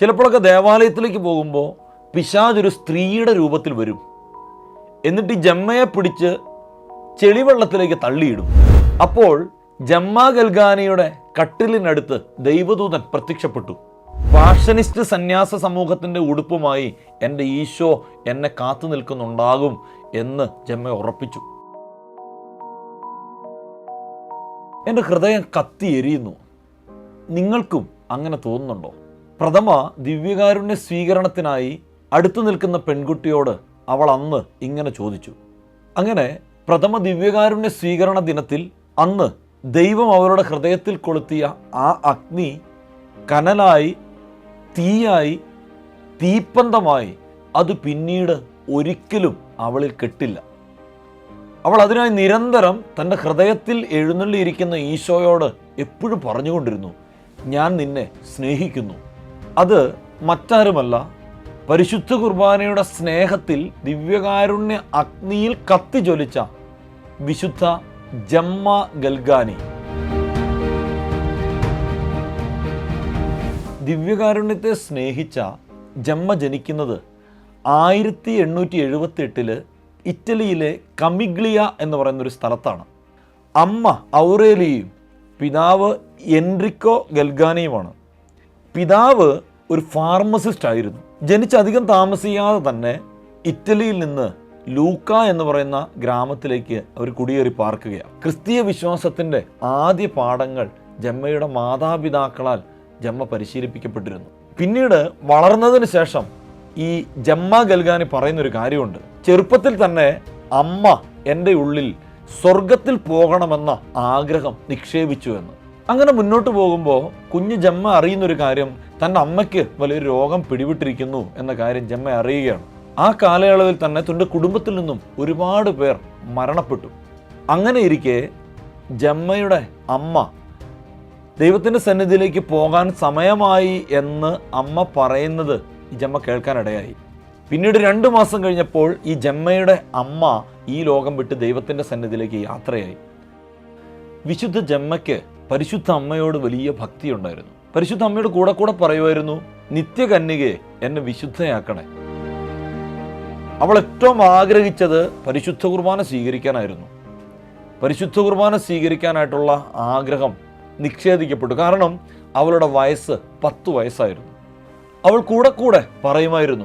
ചിലപ്പോഴൊക്കെ ദേവാലയത്തിലേക്ക് പോകുമ്പോൾ പിശാജ് ഒരു സ്ത്രീയുടെ രൂപത്തിൽ വരും. എന്നിട്ട് ഈ ജമ്മയെ പിടിച്ച് ചെളിവെള്ളത്തിലേക്ക് തള്ളിയിടും. അപ്പോൾ ജമ്മ ഗൽഗാനയുടെ കട്ടിലിനടുത്ത് ദൈവദൂതൻ പ്രത്യക്ഷപ്പെട്ടു. ഫാഷനിസ്റ്റ് സന്യാസ സമൂഹത്തിന്റെ ഉടുപ്പുമായി എന്റെ ഈശോ എന്നെ കാത്തു നിൽക്കുന്നുണ്ടാകും എന്ന് ജമ്മ ഉറപ്പിച്ചു. എന്റെ ഹൃദയം കത്തി എരിയുന്നു. നിങ്ങൾക്കും അങ്ങനെ തോന്നുന്നുണ്ടോ? പ്രഥമ ദിവ്യകാരുണ്യ സ്വീകരണത്തിനായി അടുത്തു നിൽക്കുന്ന പെൺകുട്ടിയോട് അവൾ അന്ന് ഇങ്ങനെ ചോദിച്ചു. അങ്ങനെ പ്രഥമ ദിവ്യകാരുണ്യ സ്വീകരണ ദിനത്തിൽ അന്ന് ദൈവം അവരുടെ ഹൃദയത്തിൽ കൊളുത്തിയ ആ അഗ്നി കനലായി തീയായി തീപ്പന്തമായി അത് പിന്നീട് ഒരിക്കലും അവളിൽ കെട്ടില്ല. അവൾ അതിനായി നിരന്തരം തന്റെ ഹൃദയത്തിൽ എഴുന്നള്ളിയിരിക്കുന്ന ഈശോയോട് എപ്പോഴും പറഞ്ഞുകൊണ്ടിരുന്നു ഞാൻ നിന്നെ സ്നേഹിക്കുന്നു. അത് മറ്റാരുമല്ല പരിശുദ്ധ കുർബാനയുടെ സ്നേഹത്തിൽ ദിവ്യകാരുണ്യ അഗ്നിയിൽ കത്തിജ്വലിച്ച വിശുദ്ധ ജമ്മ ഗൽഗാനി. ദിവ്യകാരുണ്യത്തെ സ്നേഹിച്ച ജമ്മ ജനിക്കുന്നത് ആയിരത്തി എണ്ണൂറ്റി എഴുപത്തി എട്ടിൽ ഇറ്റലിയിലെ കമിഗ്ലിയ എന്ന് പറയുന്നൊരു സ്ഥലത്താണ്. അമ്മ ഔറേലിയും പിതാവ് എൻറിക്കോ ഗൽഗാനിയുമാണ്. പിതാവ് ഒരു ഫാർമസിസ്റ്റ് ആയിരുന്നു. ജനിച്ച് അധികം താമസിയാതെ തന്നെ ഇറ്റലിയിൽ നിന്ന് ലൂക്ക എന്ന് പറയുന്ന ഗ്രാമത്തിലേക്ക് അവർ കുടിയേറി പാർക്കുകയാണ്. ക്രിസ്തീയ വിശ്വാസത്തിന്റെ ആദ്യ പാഠങ്ങൾ ജമ്മയുടെ മാതാപിതാക്കളാൽ ജമ്മ പരിശീലിപ്പിക്കപ്പെട്ടിരുന്നു. പിന്നീട് വളർന്നതിന് ശേഷം ഈ ജമ്മ ഗൽഗാനി പറയുന്നൊരു കാര്യമുണ്ട്. ചെറുപ്പത്തിൽ തന്നെ അമ്മ എന്റെ ഉള്ളിൽ സ്വർഗത്തിൽ പോകണമെന്ന ആഗ്രഹം നിക്ഷേപിച്ചു എന്ന്. അങ്ങനെ മുന്നോട്ട് പോകുമ്പോൾ കുഞ്ഞു ജമ്മ അറിയുന്നൊരു കാര്യം തന്റെ അമ്മയ്ക്ക് വലിയൊരു രോഗം പിടിവിട്ടിരിക്കുന്നു എന്ന കാര്യം ജമ്മ അറിയുകയാണ്. ആ കാലയളവിൽ തന്നെ തന്റെ കുടുംബത്തിൽ നിന്നും ഒരുപാട് പേർ മരണപ്പെട്ടു. അങ്ങനെ ഇരിക്കെ ജമ്മയുടെ അമ്മ ദൈവത്തിന്റെ സന്നിധിയിലേക്ക് പോകാൻ സമയമായി എന്ന് അമ്മ പറയുന്നത് ഈ ജമ്മ കേൾക്കാനിടയായി. പിന്നീട് രണ്ട് മാസം കഴിഞ്ഞപ്പോൾ ഈ ജമ്മയുടെ അമ്മ ഈ ലോകം വിട്ട് ദൈവത്തിന്റെ സന്നിധിയിലേക്ക് യാത്രയായി. വിശുദ്ധ ജമ്മയ്ക്ക് പരിശുദ്ധ അമ്മയോട് വലിയ ഭക്തി ഉണ്ടായിരുന്നു. പരിശുദ്ധ അമ്മയോട് കൂടെ കൂടെ പറയുമായിരുന്നു നിത്യകന്യകയെ എന്നെ വിശുദ്ധയാക്കണേ. അവൾ ഏറ്റവും ആഗ്രഹിച്ചത് പരിശുദ്ധ കുർബാന സ്വീകരിക്കാനായിരുന്നു. പരിശുദ്ധ കുർബാന സ്വീകരിക്കാനായിട്ടുള്ള ആഗ്രഹം നിഷേധിക്കപ്പെട്ടു കാരണം അവളുടെ വയസ്സ് പത്ത് വയസ്സായിരുന്നു. അവൾ കൂടെ കൂടെ പറയുമായിരുന്നു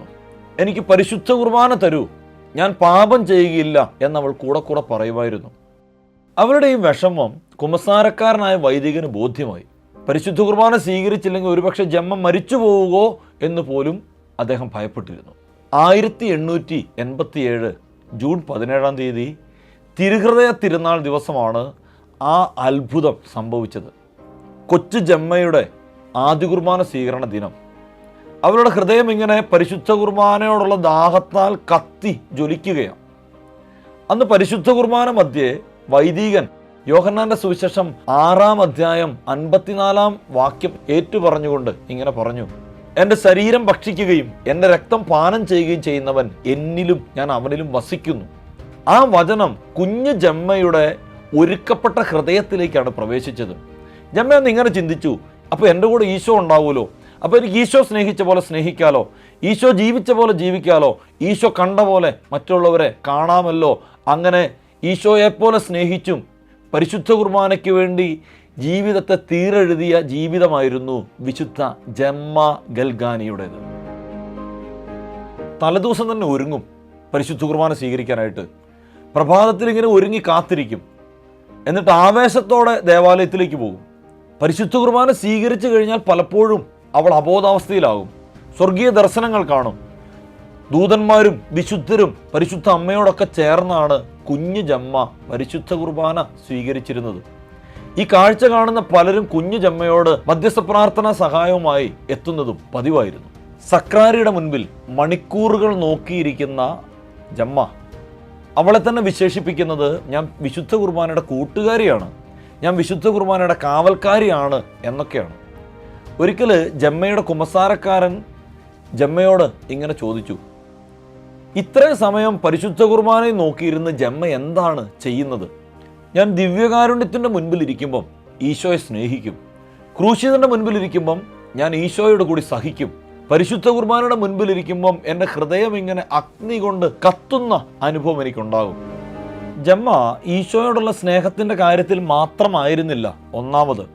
എനിക്ക് പരിശുദ്ധ കുർബാന തരൂ ഞാൻ പാപം ചെയ്യുകയില്ല എന്നവൾ കൂടെ കൂടെ പറയുമായിരുന്നു. അവരുടെ ഈ വിഷമം കുമസാരക്കാരനായ വൈദികന് ബോധ്യമായി. പരിശുദ്ധ കുർബാന സ്വീകരിച്ചില്ലെങ്കിൽ ഒരുപക്ഷെ ജമ്മ മരിച്ചു പോവുകയോ എന്ന് പോലും അദ്ദേഹം ഭയപ്പെട്ടിരുന്നു. ആയിരത്തി എണ്ണൂറ്റി എൺപത്തിയേഴ് ജൂൺ പതിനേഴാം തീയതി തിരുഹൃദയ തിരുനാൾ ദിവസമാണ് ആ അത്ഭുതം സംഭവിച്ചത്. കൊച്ചു ജമ്മയുടെ ആദ്യ കുർബാന സ്വീകരണ ദിനം. അവരുടെ ഹൃദയം ഇങ്ങനെ പരിശുദ്ധ കുർബാനയോടുള്ള ദാഹത്താൽ കത്തി ജ്വലിക്കുകയാണ്. അന്ന് പരിശുദ്ധ കുർബാന മധ്യേ വൈദികൻ യോഹന്നാന്റെ സുവിശേഷം ആറാം അധ്യായം അൻപത്തിനാലാം വാക്യം ഏറ്റുപറഞ്ഞുകൊണ്ട് ഇങ്ങനെ പറഞ്ഞു എന്റെ ശരീരം ഭക്ഷിക്കുകയും എന്റെ രക്തം പാനം ചെയ്യുകയും ചെയ്യുന്നവൻ എന്നിലും ഞാൻ അവനിലും വസിക്കുന്നു. ആ വചനം കുഞ്ഞു ജമ്മയുടെ ഒരുക്കപ്പെട്ട ഹൃദയത്തിലേക്കാണ് പ്രവേശിച്ചത്. ജമ്മ ഒന്ന് ഇങ്ങനെ ചിന്തിച്ചു അപ്പോൾ എന്റെ കൂടെ ഈശോ ഉണ്ടാവുമല്ലോ? അപ്പോൾ എനിക്ക് ഈശോ സ്നേഹിച്ച പോലെ സ്നേഹിക്കാലോ? ഈശോ ജീവിച്ച പോലെ ജീവിക്കാലോ? ഈശോ കണ്ട പോലെ മറ്റുള്ളവരെ കാണാമല്ലോ? അങ്ങനെ ഈശോയെപ്പോലെ സ്നേഹിച്ചും പരിശുദ്ധ കുർബാനയ്ക്ക് വേണ്ടി ജീവിതത്തെ തീരെഴുതിയ ജീവിതമായിരുന്നു വിശുദ്ധ ജമ്മ ഗൽഗാനിയുടേത്. തലേദിവസം തന്നെ ഒരുങ്ങും പരിശുദ്ധ കുർബാന സ്വീകരിക്കാനായിട്ട്. പ്രഭാതത്തിൽ ഇങ്ങനെ ഒരുങ്ങി കാത്തിരിക്കും. എന്നിട്ട് ആവേശത്തോടെ ദേവാലയത്തിലേക്ക് പോകും. പരിശുദ്ധ കുർബാന സ്വീകരിച്ചു കഴിഞ്ഞാൽ പലപ്പോഴും അവൾ അബോധാവസ്ഥയിലാകും. സ്വർഗീയ ദർശനങ്ങൾ കാണും. ദൂതന്മാരും വിശുദ്ധരും പരിശുദ്ധ അമ്മയോടൊക്കെ ചേർന്നാണ് കുഞ്ഞു ജമ്മ പരിശുദ്ധ കുർബാന സ്വീകരിച്ചിരുന്നത്. ഈ കാഴ്ച കാണുന്ന പലരും കുഞ്ഞു ജമ്മയോട് മധ്യസ്ഥ പ്രാർത്ഥനാ സഹായവുമായി എത്തുന്നതും പതിവായിരുന്നു. സക്രാരിയുടെ മുൻപിൽ മണിക്കൂറുകൾ നോക്കിയിരിക്കുന്ന ജമ്മ അവളെ തന്നെ വിശേഷിപ്പിക്കുന്നത് ഞാൻ വിശുദ്ധ കുർബാനയുടെ കൂട്ടുകാരിയാണ് ഞാൻ വിശുദ്ധ കുർബാനയുടെ കാവൽക്കാരിയാണ് എന്നൊക്കെയാണ്. ഒരിക്കൽ ജമ്മയുടെ കുമസാരക്കാരൻ ജമ്മയോട് ഇങ്ങനെ ചോദിച്ചു ഇത്രയും സമയം പരിശുദ്ധ കുർബാനയെ നോക്കിയിരുന്ന ജമ്മ എന്താണ് ചെയ്യുന്നത്? ഞാൻ ദിവ്യകാരുണ്യത്തിന്റെ മുൻപിലിരിക്കുമ്പം ഈശോയെ സ്നേഹിക്കും. ക്രൂശിതന്റെ മുൻപിലിരിക്കുമ്പം ഞാൻ ഈശോയോട് കൂടി സഹിക്കും. പരിശുദ്ധ കുർബാനയുടെ മുൻപിലിരിക്കുമ്പം എന്റെ ഹൃദയം ഇങ്ങനെ അഗ്നി കൊണ്ട് കത്തുന്ന അനുഭവം എനിക്കുണ്ടാകും. ജമ്മ ഈശോയോടുള്ള സ്നേഹത്തിന്റെ കാര്യത്തിൽ മാത്രമായിരുന്നില്ല ഒന്നാമത്.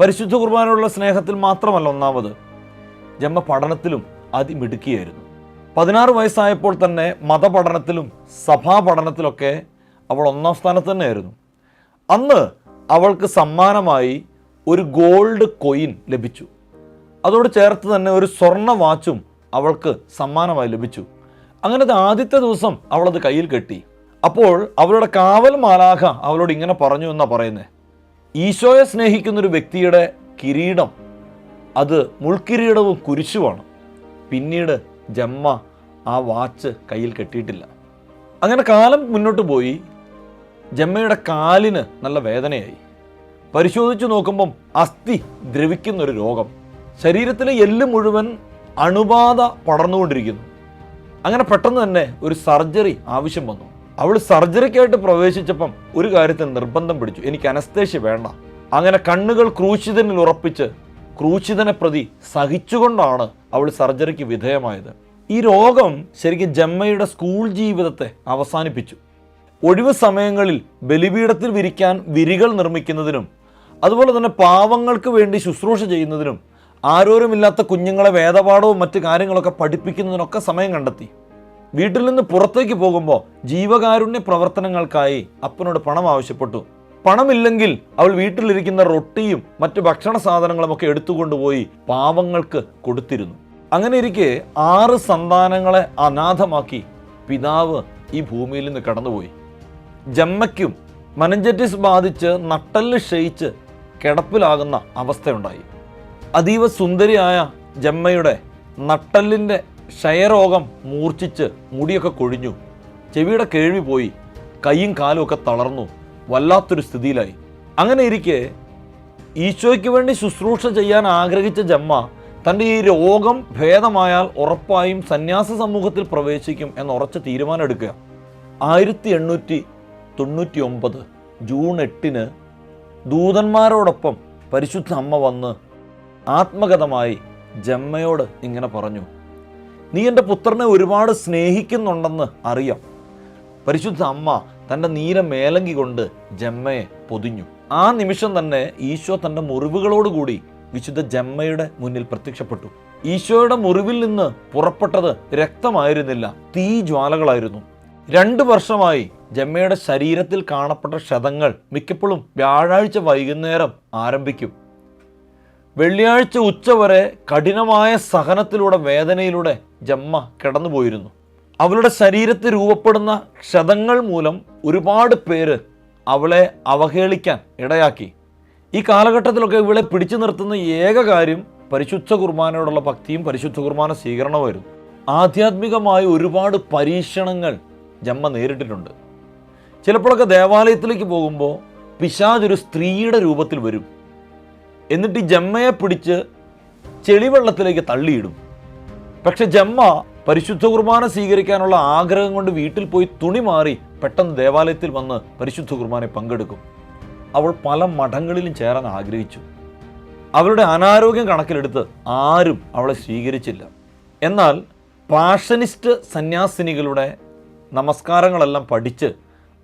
പരിശുദ്ധ കുർബാനയോടുള്ള സ്നേഹത്തിൽ മാത്രമല്ല ഒന്നാമത്. ജമ്മ പഠനത്തിലും അതിമിടുക്കിയായിരുന്നു. പതിനാറ് വയസ്സായപ്പോൾ തന്നെ മതപഠനത്തിലും സഭാ പഠനത്തിലൊക്കെ അവൾ ഒന്നാം സ്ഥാനത്ത് തന്നെയായിരുന്നു. അന്ന് അവൾക്ക് സമ്മാനമായി ഒരു ഗോൾഡ് കൊയിൻ ലഭിച്ചു. അതോട് ചേർത്ത് തന്നെ ഒരു സ്വർണ വാച്ചും അവൾക്ക് സമ്മാനമായി ലഭിച്ചു. അങ്ങനത്തെ ആദ്യത്തെ ദിവസം അവളത് കയ്യിൽ കെട്ടി. അപ്പോൾ അവളുടെ കാവൽ മാലാഖ അവളോട് ഇങ്ങനെ പറഞ്ഞു എന്നാണ് പറയുന്നത് ഈശോയെ സ്നേഹിക്കുന്ന ഒരു വ്യക്തിയുടെ കിരീടം അത് മുൾക്കിരീടവും കുരിശുമാണ്. പിന്നീട് ജമ്മ ആ വാച്ച് കയ്യിൽ കെട്ടിയിട്ടില്ല. അങ്ങനെ കാലം മുന്നോട്ട് പോയി. ജമ്മയുടെ കാലിന് നല്ല വേദനയായി. പരിശോധിച്ചു നോക്കുമ്പം അസ്ഥി ദ്രവിക്കുന്നൊരു രോഗം. ശരീരത്തിലെ എല്ല് മുഴുവൻ അണുബാധ പടർന്നുകൊണ്ടിരിക്കുന്നു. അങ്ങനെ പെട്ടെന്ന് തന്നെ ഒരു സർജറി ആവശ്യം വന്നു. അവൾ സർജറിക്കായിട്ട് പ്രവേശിച്ചപ്പം ഒരു കാര്യത്തിൽ നിർബന്ധം പിടിച്ചു. എനിക്ക് അനസ്തേഷ്യ വേണ്ട. അങ്ങനെ കണ്ണുകൾ ക്രൂശിതനിൽ ഉറപ്പിച്ച് ക്രൂശിതനെ പ്രതി സഹിച്ചുകൊണ്ടാണ് അവൾ സർജറിക്ക് വിധേയമായത്. ഈ രോഗം ശരിക്കും ജമ്മയുടെ സ്കൂൾ ജീവിതത്തെ അവസാനിപ്പിച്ചു. ഒഴിവ് സമയങ്ങളിൽ ബലിപീഠത്തിൽ വിരിക്കാൻ വിരികൾ നിർമ്മിക്കുന്നതിനും അതുപോലെ തന്നെ പാവങ്ങൾക്ക് വേണ്ടി ശുശ്രൂഷ ചെയ്യുന്നതിനും ആരോരുമില്ലാത്ത കുഞ്ഞുങ്ങളെ വേദപാഠവും മറ്റു കാര്യങ്ങളൊക്കെ പഠിപ്പിക്കുന്നതിനൊക്കെ സമയം കണ്ടെത്തി. വീട്ടിൽ നിന്ന് പുറത്തേക്ക് പോകുമ്പോൾ ജീവകാരുണ്യ പ്രവർത്തനങ്ങൾക്കായി അപ്പനോട് പണം ആവശ്യപ്പെട്ടു. പണമില്ലെങ്കിൽ അവൾ വീട്ടിലിരിക്കുന്ന റൊട്ടിയും മറ്റു ഭക്ഷണ സാധനങ്ങളും ഒക്കെ എടുത്തുകൊണ്ടുപോയി പാവങ്ങൾക്ക് കൊടുത്തിരുന്നു. അങ്ങനെ ഇരിക്കെ ആറ് സന്താനങ്ങളെ അനാഥമാക്കി പിതാവ് ഈ ഭൂമിയിൽ നിന്ന് കടന്നുപോയി. ജമ്മയ്ക്കും മനഞ്ചറ്റിസ് ബാധിച്ച് നട്ടൽ ക്ഷയിച്ച് കിടപ്പിലാകുന്ന അവസ്ഥയുണ്ടായി. അതീവ സുന്ദരിയായ ജമ്മയുടെ നട്ടലിന്റെ ക്ഷയരോഗം മൂർച്ഛിച്ച് മുടിയൊക്കെ കൊഴിഞ്ഞു. ചെവിയുടെ കേൾവി പോയി. കൈയും കാലും ഒക്കെ തളർന്നു. വല്ലാത്തൊരു സ്ഥിതിയിലായി. അങ്ങനെ ഇരിക്കെ ഈശോയ്ക്ക് വേണ്ടി ശുശ്രൂഷ ചെയ്യാൻ ആഗ്രഹിച്ച ജമ്മ തന്റെ ഈ രോഗം ഭേദമായാൽ ഉറപ്പായും സന്യാസ സമൂഹത്തിൽ പ്രവേശിക്കും എന്ന് ഉറച്ച തീരുമാനം എടുക്കുക ആയിരത്തി എണ്ണൂറ്റി തൊണ്ണൂറ്റി ഒമ്പത് ജൂൺ എട്ടിന് ദൂതന്മാരോടൊപ്പം പരിശുദ്ധ അമ്മ വന്ന് ആത്മഗതമായി ജമ്മയോട് ഇങ്ങനെ പറഞ്ഞു നീ എന്റെ പുത്രനെ ഒരുപാട് സ്നേഹിക്കുന്നുണ്ടെന്ന് അറിയാം. പരിശുദ്ധ അമ്മ തന്റെ നീല മേലങ്കി കൊണ്ട് ജമ്മയെ പൊതിഞ്ഞു. ആ നിമിഷം തന്നെ ഈശോ തന്റെ മുറിവുകളോടുകൂടി വിശുദ്ധ ജമ്മയുടെ മുന്നിൽ പ്രത്യക്ഷപ്പെട്ടു. ഈശോയുടെ മുറിവിൽ നിന്ന് പുറപ്പെട്ടത് രക്തമായിരുന്നില്ല തീ ജ്വാലകളായിരുന്നു. രണ്ട് വർഷമായി ജമ്മയുടെ ശരീരത്തിൽ കാണപ്പെട്ട ക്ഷതങ്ങൾ മിക്കപ്പോഴും വ്യാഴാഴ്ച വൈകുന്നേരം ആരംഭിക്കും. വെള്ളിയാഴ്ച ഉച്ചവരെ കഠിനമായ സഹനത്തിലൂടെ വേദനയിലൂടെ ജമ്മ കിടന്നുപോയിരുന്നു. അവളുടെ ശരീരത്തിൽ രൂപപ്പെടുന്ന ക്ഷതങ്ങൾ മൂലം ഒരുപാട് പേര് അവളെ അവഹേളിക്കാൻ ഇടയാക്കി. ഈ കാലഘട്ടത്തിലൊക്കെ ഇവളെ പിടിച്ചു നിർത്തുന്ന ഏക കാര്യം പരിശുദ്ധ കുർബാനയോടുള്ള ഭക്തിയും പരിശുദ്ധ കുർബാന സ്വീകരണമായിരുന്നു ആധ്യാത്മികമായ ഒരുപാട് പരീക്ഷണങ്ങൾ ജമ്മ നേരിട്ടിട്ടുണ്ട്. ചിലപ്പോഴൊക്കെ ദേവാലയത്തിലേക്ക് പോകുമ്പോൾ പിശാജ് ഒരു സ്ത്രീയുടെ രൂപത്തിൽ വരും. എന്നിട്ട് ഈ ജമ്മയെ പിടിച്ച് ചെളിവെള്ളത്തിലേക്ക് തള്ളിയിടും. പക്ഷെ ജമ്മ പരിശുദ്ധ കുർബാന സ്വീകരിക്കാനുള്ള ആഗ്രഹം കൊണ്ട് വീട്ടിൽ പോയി തുണി മാറി പെട്ടെന്ന് ദേവാലയത്തിൽ വന്ന് പരിശുദ്ധ കുർബാന പങ്കെടുക്കും. അവൾ പല മഠങ്ങളിലും ചേരാൻ ആഗ്രഹിച്ചു. അവളുടെ അനാരോഗ്യം കണക്കിലെടുത്ത് ആരും അവളെ സ്വീകരിച്ചില്ല. എന്നാൽ പാഷനിസ്റ്റ് സന്യാസിനികളുടെ നമസ്കാരങ്ങളെല്ലാം പഠിച്ച്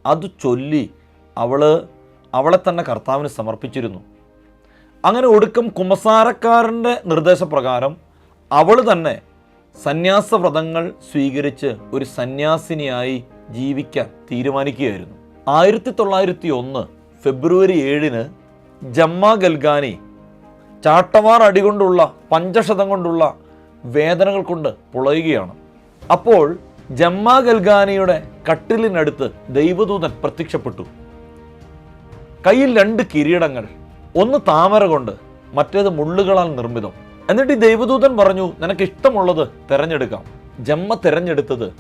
അത് ചൊല്ലി അവൾ അവളെ തന്നെ കർത്താവിന് സമർപ്പിച്ചിരുന്നു. അങ്ങനെ ഒടുക്കം കുമ്പസാരക്കാരന്റെ നിർദ്ദേശപ്രകാരം അവൾ തന്നെ സന്യാസവ്രതങ്ങൾ സ്വീകരിച്ച് ഒരു സന്യാസിനിയായി ജീവിക്കാൻ തീരുമാനിക്കുകയായിരുന്നു. ആയിരത്തി തൊള്ളായിരത്തി ഒന്ന് ഫെബ്രുവരി ഏഴിന് ജമ്മ ഗൽഗാനി ചാട്ടവാർ അടികൊണ്ടുള്ള പഞ്ചശതം കൊണ്ടുള്ള വേദനകൾ കൊണ്ട് പുളയുകയാണ്. അപ്പോൾ ജമ്മ ഗൽഗാനിയുടെ കട്ടിലിനടുത്ത് ദൈവദൂതൻ പ്രത്യക്ഷപ്പെട്ടു. കയ്യിൽ രണ്ട് കിരീടങ്ങൾ ഒന്ന് താമര കൊണ്ട് മറ്റേത് മുള്ളുകളാൽ നിർമ്മിതം. എന്നിട്ട് ഈ ദൈവദൂതൻ പറഞ്ഞു നിനക്ക് ഇഷ്ടമുള്ളത് തിരഞ്ഞെടുക്കാം. ജമ്മ തിരഞ്ഞെടുത്തത്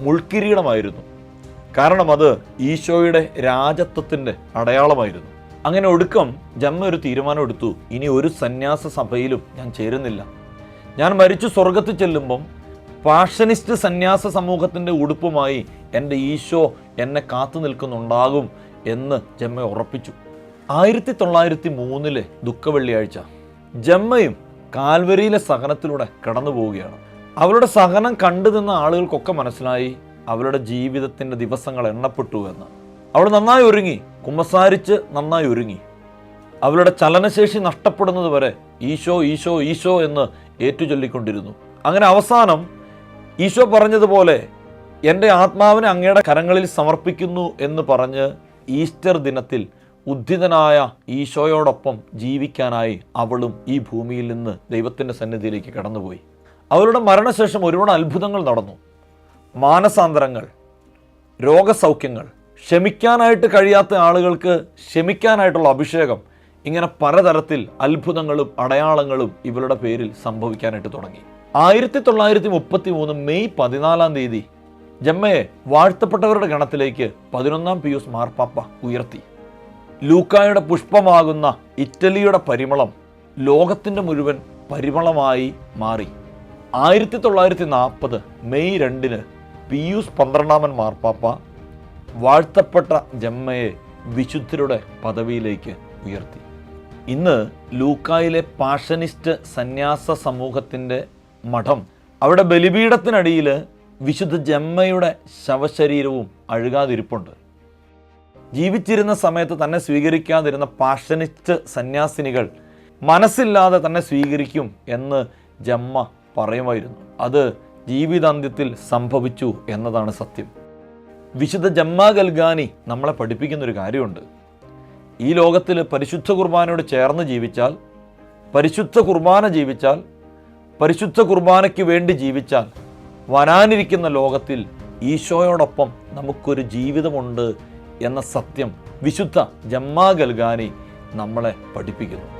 മുൾക്കിരീടമായിരുന്നു. കാരണം അത് ഈശോയുടെ രാജത്വത്തിന്റെ അടയാളമായിരുന്നു. അങ്ങനെ ഒടുക്കം ജമ്മ ഒരു തീരുമാനം എടുത്തു. ഇനി ഒരു സന്യാസ സഭയിലും ഞാൻ ചേരുന്നില്ല. ഞാൻ മരിച്ചു സ്വർഗത്തിൽ ചെല്ലുമ്പം ഫാഷനിസ്റ്റ് സന്യാസ സമൂഹത്തിന്റെ ഉടുപ്പുമായി എന്റെ ഈശോ എന്നെ കാത്തു നിൽക്കുന്നുണ്ടാകും എന്ന് ജമ്മ ഉറപ്പിച്ചു. ആയിരത്തി തൊള്ളായിരത്തി മൂന്നിലെ ദുഃഖവെള്ളിയാഴ്ച ജമ്മയും കാൽവരിയിലെ സഹനത്തിലൂടെ കടന്നു പോവുകയാണ് അവരുടെ സഹനം കണ്ടു നിന്ന ആളുകൾക്കൊക്കെ മനസ്സിലായി അവരുടെ ജീവിതത്തിന്റെ ദിവസങ്ങൾ എണ്ണപ്പെട്ടു എന്ന്. അവൾ നന്നായി ഒരുങ്ങി. കുമ്പസാരിച്ച് നന്നായി ഒരുങ്ങി. അവരുടെ ചലനശേഷി നഷ്ടപ്പെടുന്നത് വരെ ഈശോ ഈശോ ഈശോ എന്ന് ഏറ്റുചൊല്ലിക്കൊണ്ടിരുന്നു. അങ്ങനെ അവസാനം ഈശോ പറഞ്ഞതുപോലെ എന്റെ ആത്മാവിനെ അങ്ങയുടെ കരങ്ങളിൽ സമർപ്പിക്കുന്നു എന്ന് പറഞ്ഞ് ഈസ്റ്റർ ദിനത്തിൽ ഉദ്ധിതനായ ഈശോയോടൊപ്പം ജീവിക്കാനായി അവളും ഈ ഭൂമിയിൽ നിന്ന് ദൈവത്തിന്റെ സന്നിധിയിലേക്ക് കടന്നുപോയി. അവരുടെ മരണശേഷം ഒരുപാട് അത്ഭുതങ്ങൾ നടന്നു. മാനസാന്തരങ്ങൾ രോഗസൗഖ്യങ്ങൾ ക്ഷമിക്കാനായിട്ട് കഴിയാത്ത ആളുകൾക്ക് ക്ഷമിക്കാനായിട്ടുള്ള അഭിഷേകം ഇങ്ങനെ പലതരത്തിൽ അത്ഭുതങ്ങളും അടയാളങ്ങളും ഇവരുടെ പേരിൽ സംഭവിക്കാനായിട്ട് തുടങ്ങി. ആയിരത്തി തൊള്ളായിരത്തി മുപ്പത്തി മൂന്ന് മെയ് പതിനാലാം തീയതി ജമ്മയെ വാഴ്ത്തപ്പെട്ടവരുടെ ഗണത്തിലേക്ക് പതിനൊന്നാം പിയൂസ് മാർപ്പാപ്പ ഉയർത്തി. ലൂക്കായുടെ പുഷ്പമാകുന്ന ഇറ്റലിയുടെ പരിമളം ലോകത്തിന്റെ മുഴുവൻ പരിമളമായി മാറി. ആയിരത്തി തൊള്ളായിരത്തി നാൽപ്പത് മെയ് രണ്ടിന് പിയൂസ് പന്ത്രണ്ടാമൻ മാർപ്പാപ്പ വാഴ്ത്തപ്പെട്ട ജമ്മയെ വിശുദ്ധരുടെ പദവിയിലേക്ക് ഉയർത്തി. ഇന്ന് ലൂക്കായിലെ പാഷനിസ്റ്റ് സന്യാസ സമൂഹത്തിന്റെ മഠം അവിടെ ബലിപീഠത്തിനടിയിൽ വിശുദ്ധ ജമ്മയുടെ ശവശരീരവും അഴുകാതിരിപ്പുണ്ട്. ജീവിച്ചിരുന്ന സമയത്ത് തന്നെ സ്വീകരിക്കാതിരുന്ന പാഷനിസ്റ്റ് സന്യാസിനികൾ മനസ്സില്ലാതെ തന്നെ സ്വീകരിക്കും എന്ന് ജമ്മ പറയുമായിരുന്നു. അത് ജീവിതാന്ത്യത്തിൽ സംഭവിച്ചു എന്നതാണ് സത്യം. വിശുദ്ധ ജമ്മാ ഗൽഗാനി നമ്മളെ പഠിപ്പിക്കുന്നൊരു കാര്യമുണ്ട്. ഈ ലോകത്തിൽ പരിശുദ്ധ കുർബാനയോട് ചേർന്ന് ജീവിച്ചാൽ പരിശുദ്ധ കുർബാന ജീവിച്ചാൽ പരിശുദ്ധ കുർബാനയ്ക്ക് വേണ്ടി ജീവിച്ചാൽ വരാനിരിക്കുന്ന ലോകത്തിൽ ഈശോയോടൊപ്പം നമുക്കൊരു ജീവിതമുണ്ട് എന്ന സത്യം വിശുദ്ധ ജമ്മാ ഗൽഗാനി നമ്മളെ പഠിപ്പിക്കുന്നു.